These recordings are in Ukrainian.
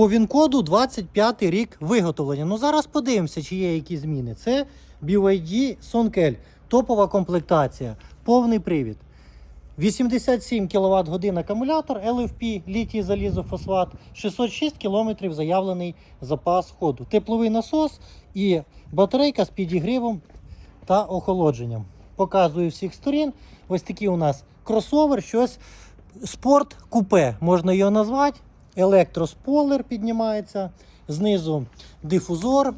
По ВІН-коду 25 рік виготовлення. Ну зараз подивимося, чи є якісь зміни. Це BYD Sonkel, топова комплектація, повний привід. 87 кВт годин акумулятор LFP, літій залізофосфат, 606 км заявлений запас ходу. Тепловий насос і батарейка з підігрівом та охолодженням. Показую всіх сторін. Ось такий у нас кросовер, щось спорт купе, можна його назвати. Електроспойлер піднімається, знизу дифузор,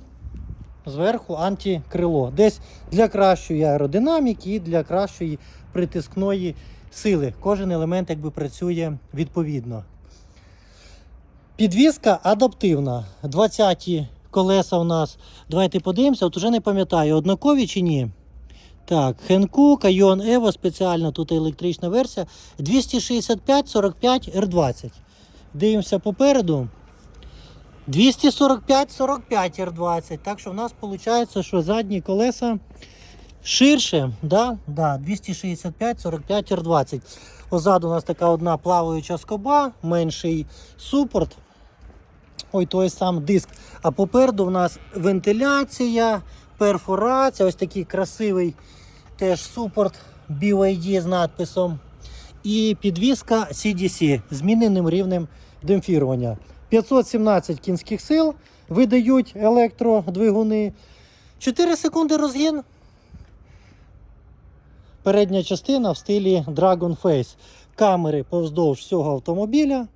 зверху антикрило. Десь для кращої аеродинаміки і для кращої притискної сили. Кожен елемент якби працює відповідно. Підвізка адаптивна. 20 колеса у нас. Давайте подивимося, от уже не пам'ятаю, однакові чи ні. Так, Хенку, Кайон Evo, спеціальна тут електрична версія. 265 45 R20. Дивимося попереду. 245-45 R20. Так що в нас виходить, що задні колеса ширше. Да? Да, 265-45 R20. Позаду у нас така одна плаваюча скоба, менший супорт. Ой, той сам диск. А попереду в нас вентиляція, перфорація, ось такий красивий теж супорт BYD з надписом. І підвіска CDC зміненим рівнем демпфірування. 517 кінських сил видають електродвигуни. 4 секунди розгін. Передня частина в стилі Dragon Face. Камери повздовж всього автомобіля.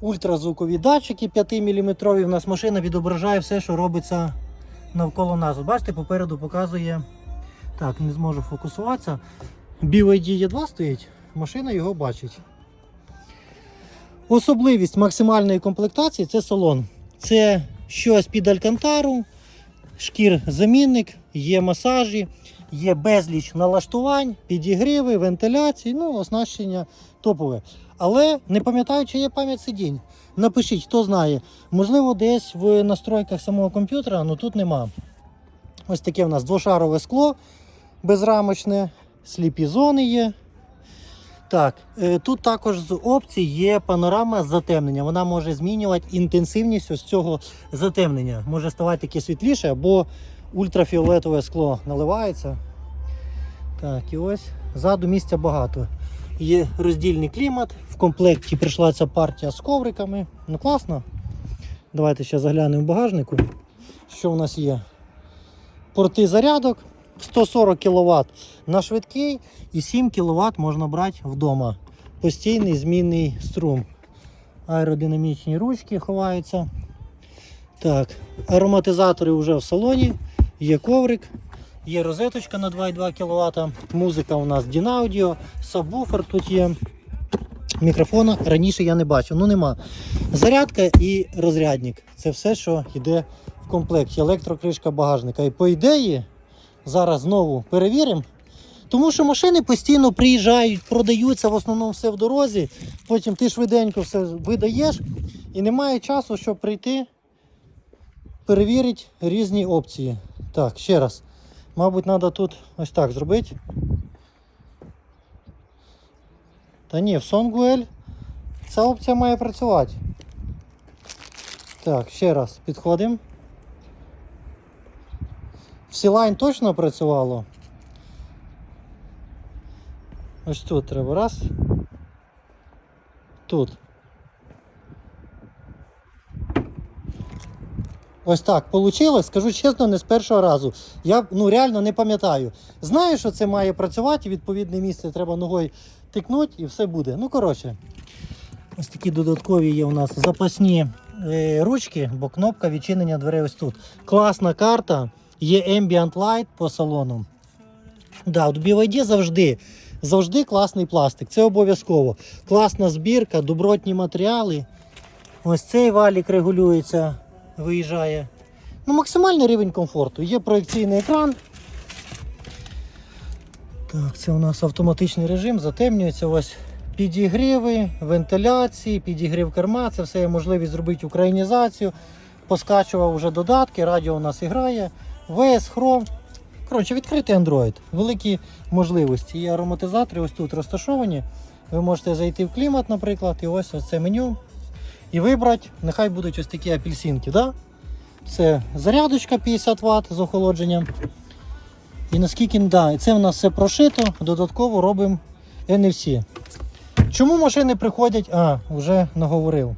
Ультразвукові датчики 5-мм. У нас машина відображає все, що робиться навколо нас. Бачите, попереду показує. Так, не зможу фокусуватися. BYD E2 стоїть, машина його бачить. Особливість максимальної комплектації це салон. Це щось під алькантару, шкір замінник, є масажі, є безліч налаштувань, підігріви, вентиляції, ну, оснащення топове. Але не пам'ятаю, чи є пам'ять сидінь. Напишіть, хто знає. Можливо, десь в настройках самого комп'ютера, але тут нема. Ось таке у нас двошарове скло безрамочне, сліпі зони є. Так, е, тут також з опцій є панорама затемнення. Вона може змінювати інтенсивність ось цього затемнення. Може ставати таке світліше або ультрафіолетове скло наливається. Так, і ось ззаду місця багато. Є роздільний клімат. В комплекті прийшла ця партія з ковриками. Ну класно. Давайте ще заглянемо в багажнику. Що в нас є? Порти зарядок. 140 кВт на швидкий і 7 кВт можна брати вдома. Постійний змінний струм. Аеродинамічні ручки ховаються. Так, ароматизатори вже в салоні, є коврик, є розеточка на 2,2 кВт. Музика у нас Dinaudeo, сабвуфер тут є. Мікрофона раніше я не бачив, ну нема. Зарядка і розрядник. Це все, що йде в комплекті. Електрокришка багажника. І по ідеї, зараз знову перевіримо. Тому що машини постійно приїжджають, продаються, в основному все в дорозі. Потім ти швиденько все видаєш і немає часу, щоб прийти, перевірити різні опції. Так, ще раз. Мабуть, треба тут ось так зробити. Та ні, в Songwell ця опція має працювати. Так, ще раз підходимо. Сілайн точно працювало. Ось тут треба раз. Тут. Ось так вийшло. Скажу чесно, не з першого разу. Я ну, реально не пам'ятаю. Знаю, що це має працювати, відповідне місце треба ногою тикнути і все буде. Ну, коротше, ось такі додаткові є у нас запасні е, ручки, бо кнопка відчинення дверей ось тут. Класна карта, є Ambient Light по салону. Да, от BYD завжди, завжди класний пластик. Це обов'язково. Класна збірка, добротні матеріали. Ось цей валік регулюється, виїжджає. Ну, максимальний рівень комфорту. Є проекційний екран. Так, це у нас автоматичний режим, затемнюється ось підігріви, вентиляції, підігрів керма. Це все є можливість зробити українізацію. Поскачував вже додатки, радіо у нас і грає. VS Chrome. Коротше, відкритий Android. Великі можливості. Є ароматизатори ось тут розташовані. Ви можете зайти в клімат, наприклад, і ось ось це меню. і вибрати, нехай будуть ось такі апельсинки. Да? Це зарядочка 50 Вт з охолодженням. І наскільки да, це в нас все прошито, додатково робимо NFC. Чому машини приходять? А, вже наговорив.